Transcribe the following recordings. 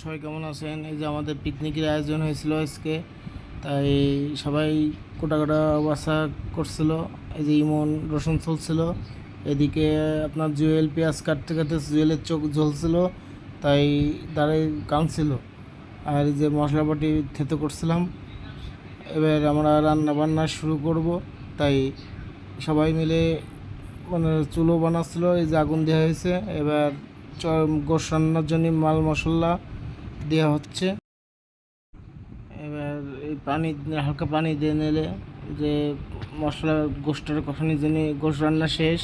সবাই কেমন আছেন? এই যে আমাদের পিকনিকের আয়োজন হয়েছিল আজকে, তাই সবাই কোটা কোটা বাসা করছিল। এই যে ইমন রসুন চলছিল এদিকে আপনার জুয়েল পেঁয়াজ কাটতে কাটতে জুয়েলের চোখ জ্বলছিল তাই দাঁড়াই কাঁদছিল। আর এই যে মশলাপাটি থেতো করছিলাম, এবার আমরা রান্না বান্না শুরু করব। তাই সবাই মিলে মানে চুলো বানাচ্ছিল, এই যে আগুন দেওয়া হয়েছে, এবার গোশ রান্নার জন্য মাল মশলা দেওয়া হচ্ছে। এবার এই পানি হালকা পানি দিয়ে নিলে যে মশলা গোষ্ঠের কষানোর জন্য গোশ রান্না শেষ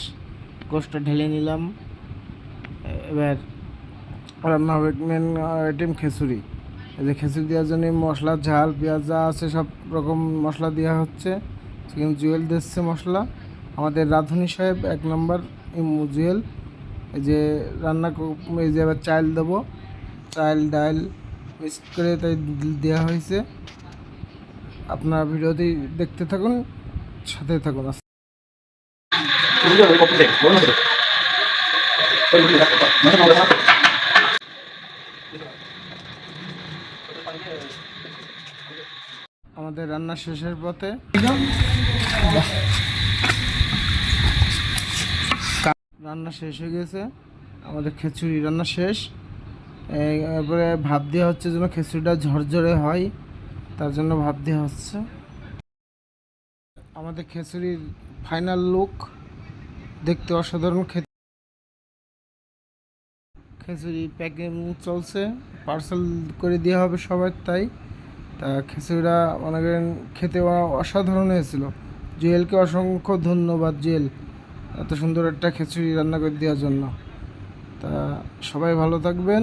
গোষ্ঠটা ঢেলে নিলাম। এবার রান্না হবে মেন আইটেম খিচুড়ি। এই যে খিচুড়ি দেওয়ার জন্য মশলা, ঝাল, পেঁয়াজ যা আছে সব রকম মশলা দেওয়া হচ্ছে। চিকেন জুয়েল দিচ্ছে মশলা। আমাদের রাঁধুনি সাহেব এক নম্বর জুয়েল। এই যে রান্না এই যে এবার চাল দেবো। চাল ডাল মিক্স করে তাই দেওয়া হয়েছে। আপনার ভিডিওটি দেখতে থাকুন, সাথে থাকুন। আমাদের রান্না শেষের পথে। রান্না শেষ হয়ে গেছে। আমাদের খিচুড়ি রান্না শেষ। এরপরে ভাত দেওয়া হচ্ছে যেন খিচুড়িটা ঝরঝরে হয়, তার জন্য ভাত দেওয়া হচ্ছে। আমাদের খিচুড়ির ফাইনাল লুক দেখতে অসাধারণ খেতে। খিচুড়ি প্যাকিং চলছে পার্সেল করে দেওয়া হবে সবার তাই, তা খিচুড়িটা মনে করেন খেতে অসাধারণ হয়েছিল। জুয়েলকে অসংখ্য ধন্যবাদ, জুয়েল, এত সুন্দর একটা খিচুড়ি রান্না করে দেওয়ার জন্য। তা সবাই ভালো থাকবেন।